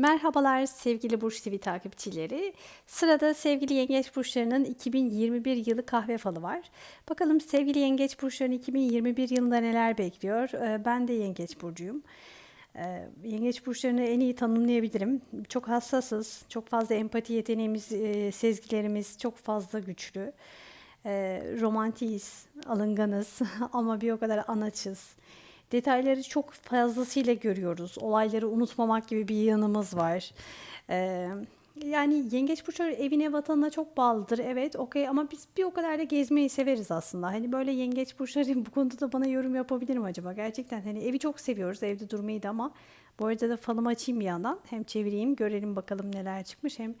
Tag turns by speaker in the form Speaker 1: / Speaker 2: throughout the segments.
Speaker 1: Merhabalar sevgili Burç TV takipçileri. Sırada sevgili Yengeç Burçlarının 2021 yılı kahve falı var. Bakalım sevgili Yengeç Burçlarının 2021 yılında neler bekliyor? Ee, Ben de Yengeç Burcu'yum. Ee, Yengeç burçlarını en iyi tanımlayabilirim. Çok hassasız, çok fazla empati yeteneğimiz, e, sezgilerimiz çok fazla güçlü. Ee, romantiyiz, alınganız ama bir o kadar anaçız. Detayları çok fazlasıyla görüyoruz. Olayları unutmamak gibi bir yanımız var. Ee, yani yengeç burçları evine vatanına çok bağlıdır. Evet, okey ama biz bir o kadar da gezmeyi severiz aslında. Hani böyle yengeç burçları bu konuda da bana yorum yapabilir mi acaba? Gerçekten hani evi çok seviyoruz evde durmayı da ama bu arada da falımı açayım bir yandan. Hem çevireyim görelim bakalım neler çıkmış hem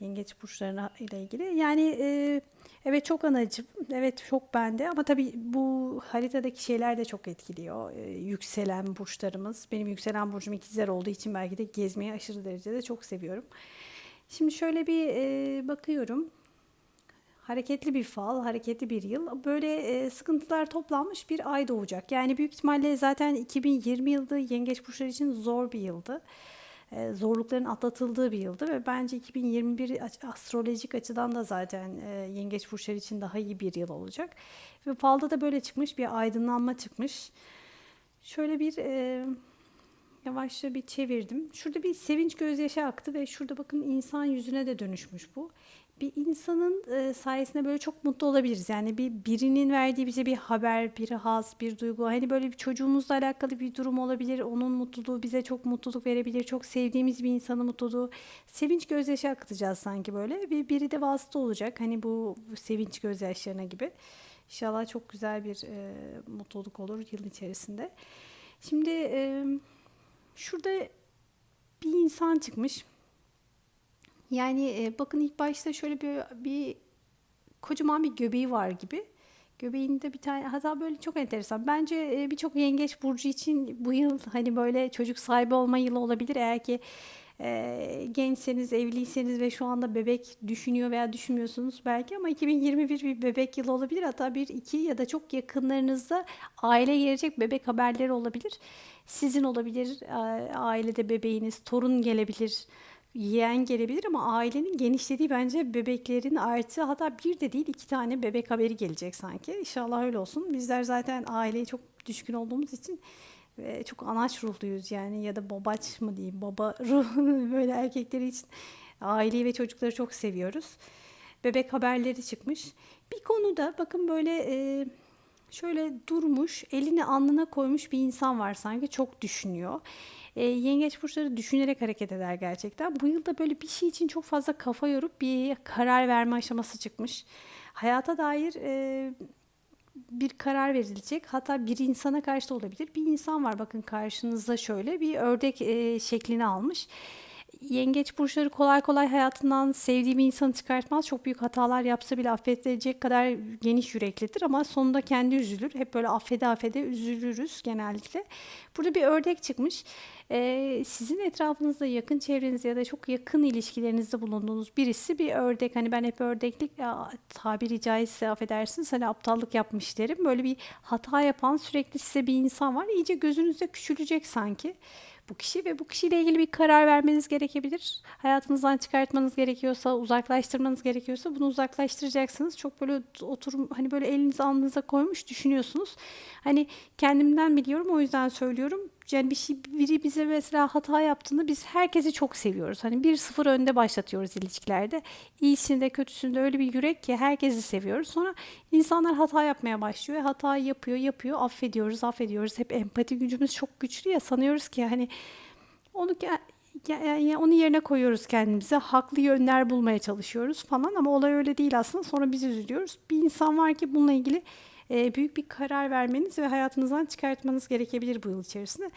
Speaker 1: yengeç burçlarına ile ilgili. Yani e, evet çok anacım. Evet çok bende ama tabii bu haritadaki şeyler de çok etkiliyor. E, yükselen burçlarımız. Benim yükselen burcum ikizler olduğu için belki de gezmeyi aşırı derecede çok seviyorum. Şimdi şöyle bir e, bakıyorum. Hareketli bir fal, hareketli bir yıl. Böyle e, sıkıntılar toplanmış bir ay doğacak. Yani büyük ihtimalle zaten 2020 yıldı Yengeç burçları için zor bir yıldı. E, zorlukların atlatıldığı bir yıldı ve bence 2021 astrolojik açıdan da zaten e, Yengeç burçları için daha iyi bir yıl olacak. Ve falda da böyle çıkmış bir aydınlanma çıkmış. Şöyle bir e, Yavaşça bir çevirdim. Şurada bir sevinç gözyaşı aktı ve şurada bakın insan yüzüne de dönüşmüş bu. Bir insanın e, sayesinde böyle çok mutlu olabiliriz. Yani bir birinin verdiği bize bir haber, bir haz, bir duygu. Hani böyle bir çocuğumuzla alakalı bir durum olabilir. Onun mutluluğu bize çok mutluluk verebilir. Çok sevdiğimiz bir insanın mutluluğu. Sevinç gözyaşı akıtacağız sanki böyle. Ve biri de vasıta olacak. Hani bu, bu sevinç gözyaşlarına gibi. İnşallah çok güzel bir e, mutluluk olur yıl içerisinde. Şimdi... E, Şurada bir insan çıkmış. Yani e, bakın ilk başta şöyle bir, bir kocaman bir göbeği var gibi. Göbeğinde bir tane hatta böyle çok enteresan. Bence e, birçok yengeç burcu için bu yıl hani böyle çocuk sahibi olma yılı olabilir. Eğer ki e, gençseniz, evliyseniz ve şu anda bebek düşünüyor veya düşünmüyorsunuz belki ama 2021 bir bebek yılı olabilir. Hatta bir, iki ya da çok yakınlarınızda aile gelecek bebek haberleri olabilir. Sizin olabilir, ailede bebeğiniz, torun gelebilir, yeğen gelebilir ama ailenin genişlediği bence bebeklerin artı hatta bir de değil iki tane bebek haberi gelecek sanki. İnşallah öyle olsun. Bizler zaten aileye çok düşkün olduğumuz için ve çok anaç ruhluyuz yani ya da babaç mı diyeyim baba ruhunu böyle erkekleri için aileyi ve çocukları çok seviyoruz. Bebek haberleri çıkmış. Bir konuda bakın böyle e, şöyle durmuş elini alnına koymuş bir insan var sanki çok düşünüyor. E, yengeç burçları düşünerek hareket eder gerçekten. Bu yılda böyle bir şey için çok fazla kafa yorup bir karar verme aşaması çıkmış. Hayata dair e, bir karar verilecek. Hatta bir insana karşı da olabilir. Bir insan var bakın karşınızda şöyle bir ördek e, şeklini almış. Yengeç burçları kolay kolay hayatından sevdiği bir insanı çıkartmaz. Çok büyük hatalar yapsa bile affedilecek kadar geniş yüreklidir ama sonunda kendi üzülür. Hep böyle affede affede üzülürüz genellikle. Burada bir ördek çıkmış. Ee, sizin etrafınızda yakın çevrenizde ya da çok yakın ilişkilerinizde bulunduğunuz birisi bir ördek. Hani ben hep ördeklik ya, tabiri caizse affedersiniz hani aptallık yapmış derim. Böyle bir hata yapan sürekli size bir insan var. İyice gözünüzde küçülecek sanki bu kişi ve bu kişiyle ilgili bir karar vermeniz gerekebilir. Hayatınızdan çıkartmanız gerekiyorsa, uzaklaştırmanız gerekiyorsa bunu uzaklaştıracaksınız. Çok böyle oturum hani böyle elinizi alnınıza koymuş düşünüyorsunuz. Hani kendimden biliyorum o yüzden söylüyorum yani bir şey biri bize mesela hata yaptığında biz herkesi çok seviyoruz. Hani bir sıfır önde başlatıyoruz ilişkilerde. İyisinde kötüsünde öyle bir yürek ki herkesi seviyoruz. Sonra insanlar hata yapmaya başlıyor. Hata yapıyor, yapıyor. Affediyoruz, affediyoruz. Hep empati gücümüz çok güçlü ya sanıyoruz ki hani onu yani onu yerine koyuyoruz kendimize. Haklı yönler bulmaya çalışıyoruz falan ama olay öyle değil aslında. Sonra biz üzülüyoruz. Bir insan var ki bununla ilgili e, büyük bir karar vermeniz ve hayatınızdan çıkartmanız gerekebilir bu yıl içerisinde.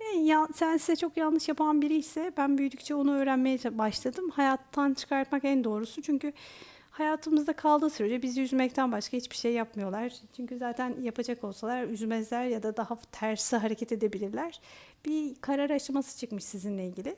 Speaker 1: Ve ya, sen size çok yanlış yapan biri ise ben büyüdükçe onu öğrenmeye başladım. Hayattan çıkartmak en doğrusu çünkü hayatımızda kaldığı sürece bizi üzmekten başka hiçbir şey yapmıyorlar. Çünkü zaten yapacak olsalar üzmezler ya da daha tersi hareket edebilirler. Bir karar aşaması çıkmış sizinle ilgili.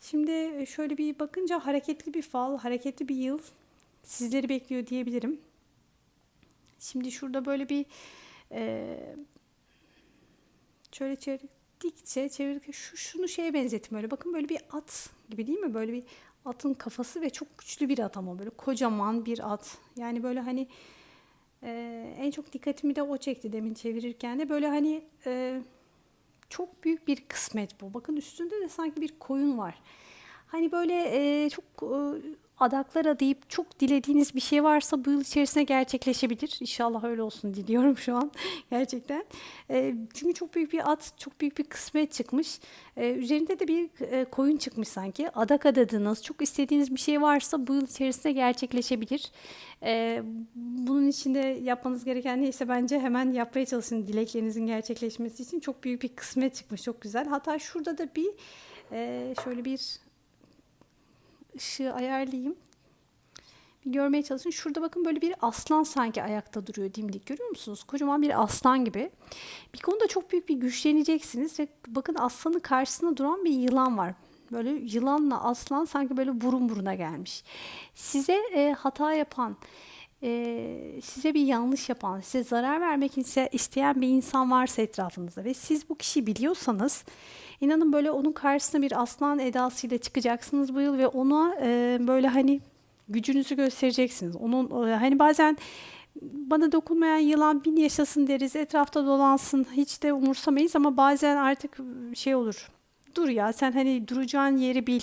Speaker 1: Şimdi şöyle bir bakınca hareketli bir fal, hareketli bir yıl sizleri bekliyor diyebilirim. Şimdi şurada böyle bir e, şöyle çevirdikçe çevirdikçe şu şunu şeye benzettim öyle. Bakın böyle bir at gibi değil mi? Böyle bir atın kafası ve çok güçlü bir at ama böyle kocaman bir at. Yani böyle hani e, en çok dikkatimi de o çekti demin çevirirken de böyle hani e, çok büyük bir kısmet bu. Bakın üstünde de sanki bir koyun var. Hani böyle e, çok e, adaklar adayıp çok dilediğiniz bir şey varsa bu yıl içerisinde gerçekleşebilir. İnşallah öyle olsun diliyorum şu an gerçekten. E, çünkü çok büyük bir at, çok büyük bir kısmet çıkmış. E, üzerinde de bir e, koyun çıkmış sanki. Adak adadınız, çok istediğiniz bir şey varsa bu yıl içerisinde gerçekleşebilir. E, bunun için de yapmanız gereken neyse bence hemen yapmaya çalışın dileklerinizin gerçekleşmesi için. Çok büyük bir kısmet çıkmış, çok güzel. Hatta şurada da bir e, şöyle bir ışığı ayarlayayım. Bir görmeye çalışın. Şurada bakın böyle bir aslan sanki ayakta duruyor dimdik. Görüyor musunuz? Kocaman bir aslan gibi. Bir konuda çok büyük bir güçleneceksiniz ve bakın aslanın karşısında duran bir yılan var. Böyle yılanla aslan sanki böyle burun buruna gelmiş. Size e, hata yapan, e, size bir yanlış yapan, size zarar vermek isteyen bir insan varsa etrafınızda ve siz bu kişiyi biliyorsanız inanın böyle onun karşısına bir aslan edasıyla çıkacaksınız bu yıl ve ona e, böyle hani gücünüzü göstereceksiniz. Onun e, hani bazen bana dokunmayan yılan bin yaşasın deriz, etrafta dolansın hiç de umursamayız ama bazen artık şey olur. Dur ya sen hani duracağın yeri bil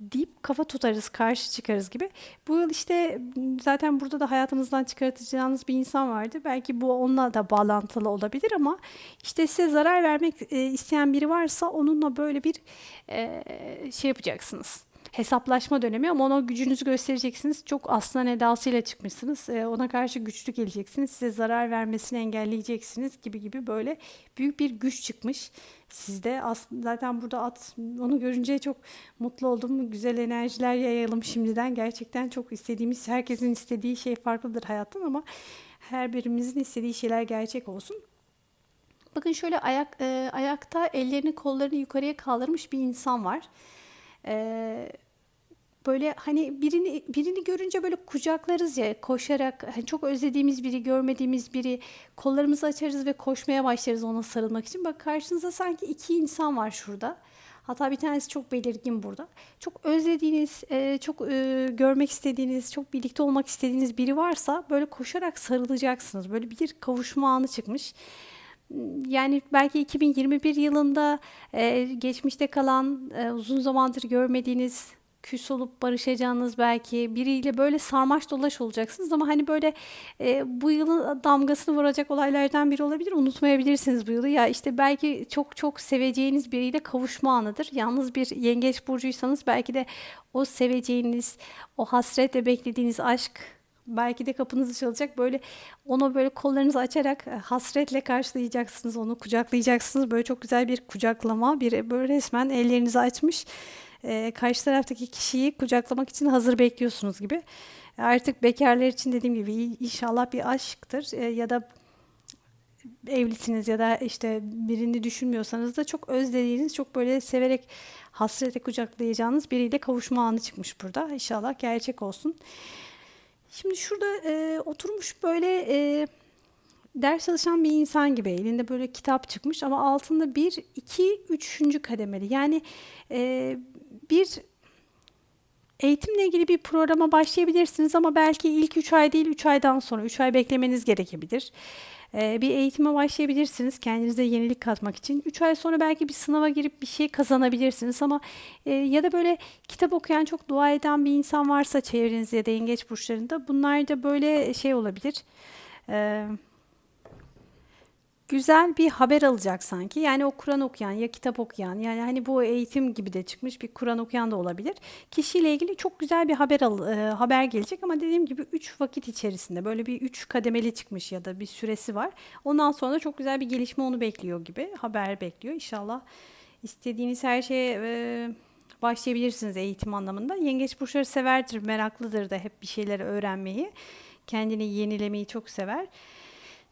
Speaker 1: deyip kafa tutarız, karşı çıkarız gibi. Bu yıl işte zaten burada da hayatınızdan çıkartacağınız bir insan vardı. Belki bu onunla da bağlantılı olabilir ama işte size zarar vermek e, isteyen biri varsa onunla böyle bir e, şey yapacaksınız hesaplaşma dönemi ama ona gücünüzü göstereceksiniz. Çok aslan edasıyla çıkmışsınız. Ee, ona karşı güçlü geleceksiniz. Size zarar vermesini engelleyeceksiniz gibi gibi böyle büyük bir güç çıkmış sizde. Zaten burada at onu görünce çok mutlu oldum. Güzel enerjiler yayalım şimdiden. Gerçekten çok istediğimiz, herkesin istediği şey farklıdır hayattan ama her birimizin istediği şeyler gerçek olsun. Bakın şöyle ayak e, ayakta ellerini kollarını yukarıya kaldırmış bir insan var. Eee böyle hani birini birini görünce böyle kucaklarız ya koşarak hani çok özlediğimiz biri görmediğimiz biri kollarımızı açarız ve koşmaya başlarız ona sarılmak için. Bak karşınızda sanki iki insan var şurada. Hatta bir tanesi çok belirgin burada. Çok özlediğiniz, e, çok e, görmek istediğiniz, çok birlikte olmak istediğiniz biri varsa böyle koşarak sarılacaksınız. Böyle bir kavuşma anı çıkmış. Yani belki 2021 yılında e, geçmişte kalan, uzun zamandır görmediğiniz küs olup barışacağınız belki biriyle böyle sarmaş dolaş olacaksınız ama hani böyle e, bu yılın damgasını vuracak olaylardan biri olabilir. Unutmayabilirsiniz bu yılı. Ya işte belki çok çok seveceğiniz biriyle kavuşma anıdır. Yalnız bir yengeç burcuysanız belki de o seveceğiniz, o hasretle beklediğiniz aşk belki de kapınızı çalacak. Böyle onu böyle kollarınızı açarak e, hasretle karşılayacaksınız. Onu kucaklayacaksınız. Böyle çok güzel bir kucaklama. Bir böyle resmen ellerinizi açmış e, karşı taraftaki kişiyi kucaklamak için hazır bekliyorsunuz gibi. Artık bekarlar için dediğim gibi inşallah bir aşktır e, ya da evlisiniz ya da işte birini düşünmüyorsanız da çok özlediğiniz, çok böyle severek hasrete kucaklayacağınız biriyle kavuşma anı çıkmış burada. İnşallah gerçek olsun. Şimdi şurada e, oturmuş böyle e, ders çalışan bir insan gibi elinde böyle kitap çıkmış ama altında bir, iki, üçüncü kademeli. Yani e, bir eğitimle ilgili bir programa başlayabilirsiniz ama belki ilk 3 ay değil 3 aydan sonra 3 ay beklemeniz gerekebilir. Ee, bir eğitime başlayabilirsiniz kendinize yenilik katmak için. 3 ay sonra belki bir sınava girip bir şey kazanabilirsiniz ama e, ya da böyle kitap okuyan çok dua eden bir insan varsa çevrenizde ya da yengeç burçlarında bunlar da böyle şey olabilir. Eee güzel bir haber alacak sanki. Yani o Kur'an okuyan ya kitap okuyan yani hani bu eğitim gibi de çıkmış bir Kur'an okuyan da olabilir. Kişiyle ilgili çok güzel bir haber al, e, haber gelecek ama dediğim gibi 3 vakit içerisinde böyle bir 3 kademeli çıkmış ya da bir süresi var. Ondan sonra çok güzel bir gelişme onu bekliyor gibi haber bekliyor. İnşallah istediğiniz her şeye e, başlayabilirsiniz eğitim anlamında. Yengeç burçları severdir, meraklıdır da hep bir şeyleri öğrenmeyi. Kendini yenilemeyi çok sever.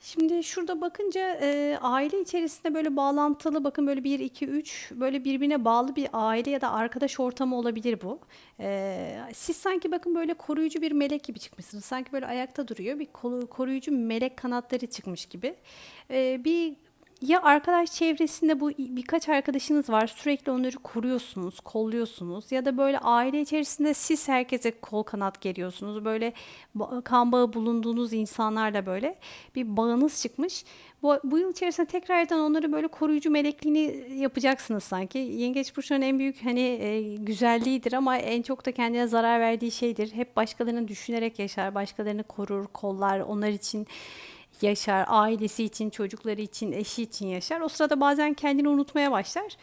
Speaker 1: Şimdi şurada bakınca e, aile içerisinde böyle bağlantılı bakın böyle 1, 2, 3 böyle birbirine bağlı bir aile ya da arkadaş ortamı olabilir bu. E, siz sanki bakın böyle koruyucu bir melek gibi çıkmışsınız. Sanki böyle ayakta duruyor bir koruyucu melek kanatları çıkmış gibi. E, bir ya arkadaş çevresinde bu birkaç arkadaşınız var sürekli onları koruyorsunuz, kolluyorsunuz ya da böyle aile içerisinde siz herkese kol kanat geriyorsunuz. Böyle kan bağı bulunduğunuz insanlarla böyle bir bağınız çıkmış. Bu, bu yıl içerisinde tekrardan onları böyle koruyucu melekliğini yapacaksınız sanki. Yengeç burçlarının en büyük hani e, güzelliğidir ama en çok da kendine zarar verdiği şeydir. Hep başkalarını düşünerek yaşar, başkalarını korur, kollar, onlar için yaşar, ailesi için, çocukları için, eşi için yaşar. O sırada bazen kendini unutmaya başlar.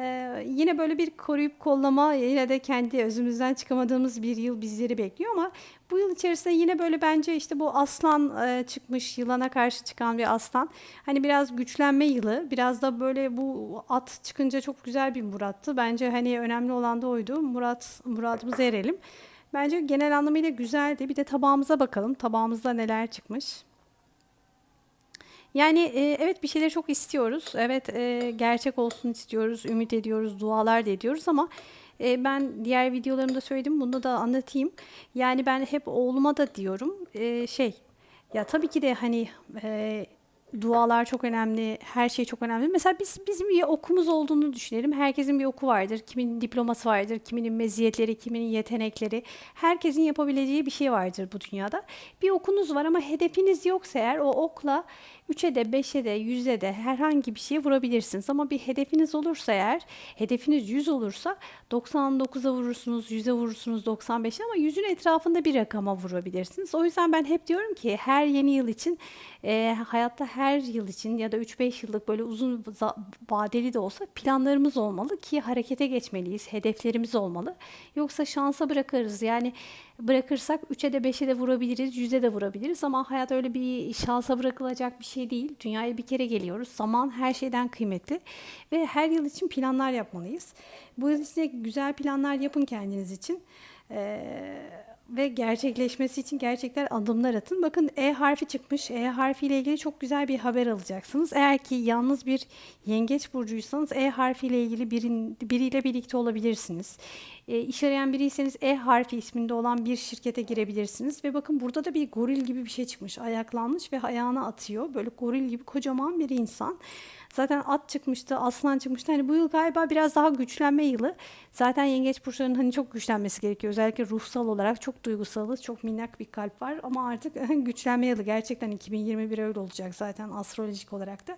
Speaker 1: Ee, yine böyle bir koruyup kollama yine de kendi özümüzden çıkamadığımız bir yıl bizleri bekliyor ama bu yıl içerisinde yine böyle bence işte bu aslan e, çıkmış yılana karşı çıkan bir aslan hani biraz güçlenme yılı biraz da böyle bu at çıkınca çok güzel bir murattı bence hani önemli olan da oydu Murat muradımıza erelim bence genel anlamıyla güzeldi bir de tabağımıza bakalım tabağımızda neler çıkmış. Yani e, evet bir şeyleri çok istiyoruz. Evet e, gerçek olsun istiyoruz, ümit ediyoruz, dualar da ediyoruz ama e, ben diğer videolarımda söyledim, bunu da anlatayım. Yani ben hep oğluma da diyorum e, şey ya tabii ki de hani e, dualar çok önemli, her şey çok önemli. Mesela biz bizim bir okumuz olduğunu düşünelim. Herkesin bir oku vardır. Kiminin diploması vardır, kiminin meziyetleri, kiminin yetenekleri. Herkesin yapabileceği bir şey vardır bu dünyada. Bir okunuz var ama hedefiniz yoksa eğer o okla 3'e de 5'e de 100'e de herhangi bir şeye vurabilirsiniz. Ama bir hedefiniz olursa eğer, hedefiniz 100 olursa 99'a vurursunuz, 100'e vurursunuz, 95'e ama 100'ün etrafında bir rakama vurabilirsiniz. O yüzden ben hep diyorum ki her yeni yıl için, e, hayatta her yıl için ya da 3-5 yıllık böyle uzun vadeli de olsa planlarımız olmalı ki harekete geçmeliyiz. Hedeflerimiz olmalı. Yoksa şansa bırakırız. Yani bırakırsak 3'e de 5'e de vurabiliriz, 100'e de vurabiliriz ama hayat öyle bir şansa bırakılacak bir şey değil. Dünyaya bir kere geliyoruz. Zaman her şeyden kıymetli ve her yıl için planlar yapmalıyız. Bu yıl için güzel planlar yapın kendiniz için. Ee, ve gerçekleşmesi için gerçekler adımlar atın. Bakın E harfi çıkmış. E harfi ile ilgili çok güzel bir haber alacaksınız. Eğer ki yalnız bir yengeç burcuysanız E harfi ile ilgili birin, biriyle birlikte olabilirsiniz. E, iş arayan biriyseniz E harfi isminde olan bir şirkete girebilirsiniz. Ve bakın burada da bir goril gibi bir şey çıkmış. Ayaklanmış ve ayağına atıyor. Böyle goril gibi kocaman bir insan. Zaten at çıkmıştı, aslan çıkmıştı. Hani bu yıl galiba biraz daha güçlenme yılı. Zaten yengeç burçlarının hani çok güçlenmesi gerekiyor. Özellikle ruhsal olarak çok duygusalız. Çok minnak bir kalp var ama artık güçlenme yılı gerçekten 2021 öyle olacak zaten astrolojik olarak da.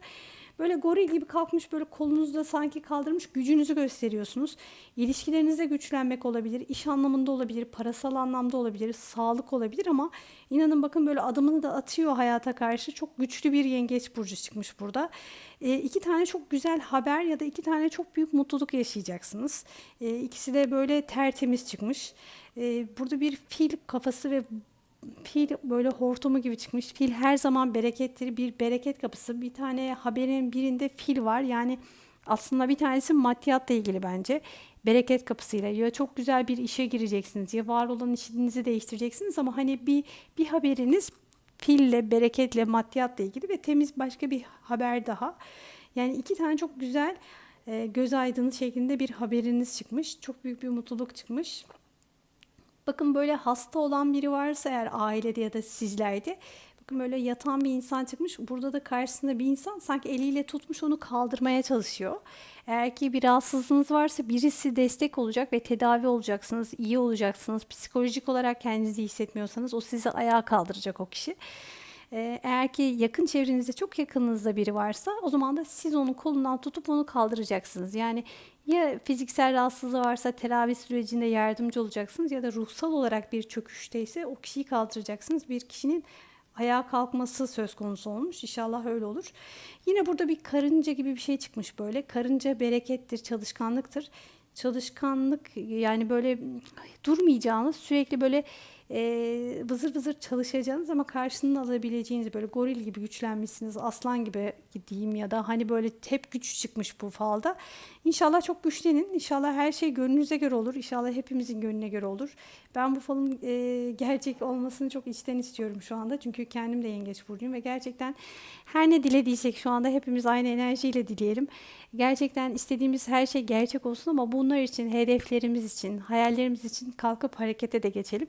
Speaker 1: Böyle goril gibi kalkmış böyle kolunuzda sanki kaldırmış gücünüzü gösteriyorsunuz. İlişkilerinizde güçlenmek olabilir, iş anlamında olabilir, parasal anlamda olabilir, sağlık olabilir ama inanın bakın böyle adımını da atıyor hayata karşı. Çok güçlü bir yengeç burcu çıkmış burada. E, iki tane çok güzel haber ya da iki tane çok büyük mutluluk yaşayacaksınız. E, ikisi de böyle tertemiz çıkmış. E, burada bir fil kafası ve Fil böyle hortumu gibi çıkmış. Fil her zaman berekettir. Bir bereket kapısı. Bir tane haberin birinde fil var. Yani aslında bir tanesi maddiyatla ilgili bence. Bereket kapısıyla ya çok güzel bir işe gireceksiniz ya var olan işinizi değiştireceksiniz ama hani bir bir haberiniz fille, bereketle, maddiyatla ilgili ve temiz başka bir haber daha. Yani iki tane çok güzel e, göz aydını şeklinde bir haberiniz çıkmış. Çok büyük bir mutluluk çıkmış. Bakın böyle hasta olan biri varsa eğer ailede ya da sizlerde bakın böyle yatan bir insan çıkmış. Burada da karşısında bir insan sanki eliyle tutmuş onu kaldırmaya çalışıyor. Eğer ki bir rahatsızlığınız varsa birisi destek olacak ve tedavi olacaksınız, iyi olacaksınız. Psikolojik olarak kendinizi hissetmiyorsanız o sizi ayağa kaldıracak o kişi. Ee, Eğer ki yakın çevrenizde çok yakınınızda biri varsa o zaman da siz onun kolundan tutup onu kaldıracaksınız. Yani ya fiziksel rahatsızlığı varsa tedavi sürecinde yardımcı olacaksınız ya da ruhsal olarak bir çöküşteyse o kişiyi kaldıracaksınız. Bir kişinin ayağa kalkması söz konusu olmuş. İnşallah öyle olur. Yine burada bir karınca gibi bir şey çıkmış böyle. Karınca berekettir, çalışkanlıktır. Çalışkanlık yani böyle durmayacağınız sürekli böyle e, vızır vızır çalışacağınız ama karşılığını alabileceğiniz böyle goril gibi güçlenmişsiniz, aslan gibi diyeyim ya da hani böyle hep güç çıkmış bu falda. İnşallah çok güçlenin. İnşallah her şey gönlünüze göre olur. İnşallah hepimizin gönlüne göre olur. Ben bu falın e, gerçek olmasını çok içten istiyorum şu anda. Çünkü kendim de yengeç burcuyum ve gerçekten her ne dilediysek şu anda hepimiz aynı enerjiyle dileyelim. Gerçekten istediğimiz her şey gerçek olsun ama bunlar için, hedeflerimiz için, hayallerimiz için kalkıp harekete de geçelim.